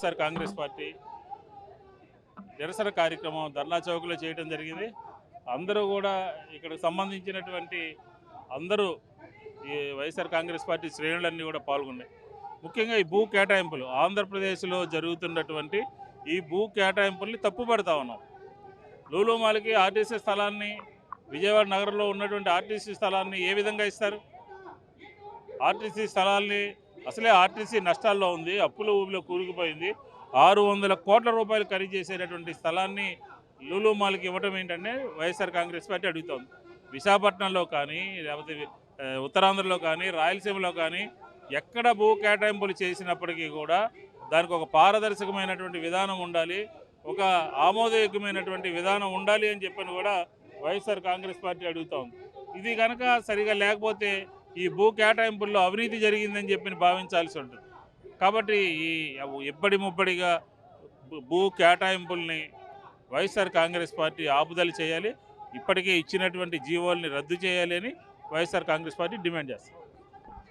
Sir Congress party నిరసన కార్యక్రమం ధర్నా చౌక్లో చేయడం జరిగింది. అందరూ కూడా ఇక్కడ సంబంధించినటువంటి అందరూ ఈ వైఎస్ఆర్ కాంగ్రెస్ పార్టీ శ్రేణులన్నీ కూడా పాల్గొన్నాయి. ముఖ్యంగా ఈ భూ కేటాయింపులు. ఆంధ్రప్రదేశ్లో జరుగుతున్నటువంటి ఈ భూ కేటాయింపుల్ని తప్పుపడతా ఉన్నాం. లూలుమాలకి ఆర్టీసీ స్థలాన్ని విజయవాడ నగరంలో ఉన్నటువంటి ఆర్టీసీ స్థలాన్ని ఏ విధంగా ఇస్తారు? ఆర్టీసీ స్థలాల్ని అసలే ఆర్టీసీ నష్టాల్లో ఉంది అప్పుల ఊబిలో కూరుకుపోయింది. ఆరు వందల కోట్ల రూపాయలు ఖరీదు చేసేటటువంటి స్థలాన్ని లూలు మాల్కి ఇవ్వటం ఏంటంటే వైఎస్ఆర్ కాంగ్రెస్ పార్టీ అడుగుతోంది. విశాఖపట్నంలో కానీ లేకపోతే ఉత్తరాంధ్రలో కానీ రాయలసీమలో కానీ ఎక్కడ భూ కేటాయింపులు చేసినప్పటికీ కూడా దానికి ఒక పారదర్శకమైనటువంటి విధానం ఉండాలి ఒక ఆమోదయోగ్యమైనటువంటి విధానం ఉండాలి అని చెప్పని కూడా వైఎస్ఆర్ కాంగ్రెస్ పార్టీ అడుగుతోంది. ఇది కనుక సరిగా లేకపోతే ఈ భూ కేటాయింపుల్లో అవినీతి జరిగిందని చెప్పి భావించాల్సి ఉంటుంది. కాబట్టి ఈ ఇబ్బడి ముబ్బడిగా భూ- భూ కేటాయింపుల్ని వైఎస్ఆర్ కాంగ్రెస్ పార్టీ ఆపుదల చేయాలి. ఇప్పటికే ఇచ్చినటువంటి జీవోల్ని రద్దు చేయాలి అని వైఎస్ఆర్ కాంగ్రెస్ పార్టీ డిమాండ్ చేస్తుంది.